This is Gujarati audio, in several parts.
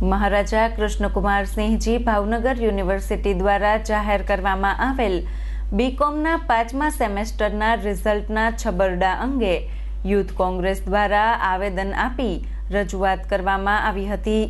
મહારાજા કૃષ્ણકુમાર સિંહજી ભાવનગર યુનિવર્સિટી દ્વારા જાહેર કરવામાં આવેલ બીકોમના પાંચમા સેમેસ્ટરના રિઝલ્ટના છબરડા અંગે યુથ કોંગ્રેસ દ્વારા આવેદન આપી રજૂઆત કરવામાં આવી હતી.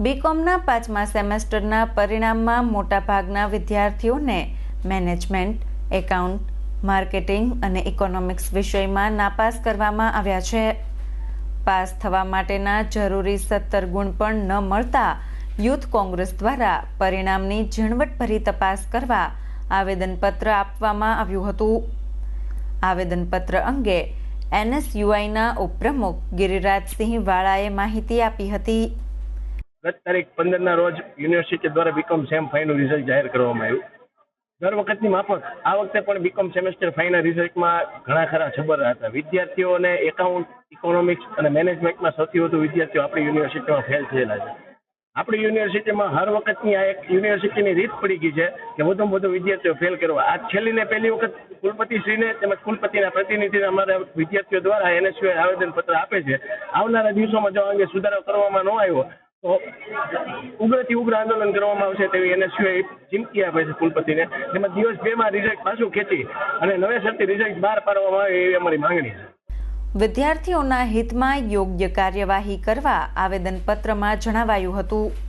બીકોમના પાંચમા સેમેસ્ટરના પરિણામમાં મોટાભાગના વિદ્યાર્થીઓને મેનેજમેન્ટ, એકાઉન્ટ, માર્કેટિંગ અને ઇકોનોમિક્સ વિષયમાં નાપાસ કરવામાં આવ્યા છે. પાસ થવા માટેના જરૂરી સત્તર ગુણ પણ ન મળતા યુથ કોંગ્રેસ દ્વારા પરિણામની ઝીણવટભરી તપાસ કરવા આવેદનપત્ર આપવામાં આવ્યું હતું. આવેદનપત્ર અંગે એનએસયુઆઈના ઉપપ્રમુખ ગિરિરાજસિંહ વાળાએ માહિતી આપી હતી. ગત તારીખ પંદરના રોજ યુનિવર્સિટી દ્વારા બીકોમ સેમ ફાઈનું રિઝલ્ટ જાહેર કરવામાં આવ્યું. દર વખતની માફક, આ વખતે પણ બીકોમ સેમેસ્ટર ફાઈના રિઝલ્ટમાં ઘણા ખરા છબર હતા. વિદ્યાર્થીઓને એકાઉન્ટ ઇકોનોમિક્સ અને મેનેજમેન્ટમાં સૌથી વધુ વિદ્યાર્થીઓ આપણી યુનિવર્સિટીમાં ફેલ થયેલા છે. આપણી યુનિવર્સિટીમાં હર વખતની આ એક યુનિવર્સિટીની રીત પડી ગઈ છે કે વધુમાં વધુ વિદ્યાર્થીઓ ફેલ કરવા. આ છેલ્લી ને પહેલી વખત કુલપતિશ્રીને તેમજ કુલપતિના પ્રતિનિધિને અમારા વિદ્યાર્થીઓ દ્વારા એનએસયુએ આવેદનપત્ર આપે છે. આવનારા દિવસોમાં જો અંગે સુધારો કરવામાં ન આવ્યો ઉગ્રથી ઉગ્ર આંદોલન કરવામાં આવશે તેવી એનએસયુએ ચીમકી આપે છે કુલપતિને. જેમાં દિવસ બેમાં રિઝલ્ટ પાછું ખેંચી અને નવેસરથી રિઝલ્ટ બહાર પાડવામાં આવે એવી અમારી માંગણી છે. વિદ્યાર્થીઓના હિતમાં યોગ્ય કાર્યવાહી કરવા આવેદનપત્રમાં જણાવાયું હતું.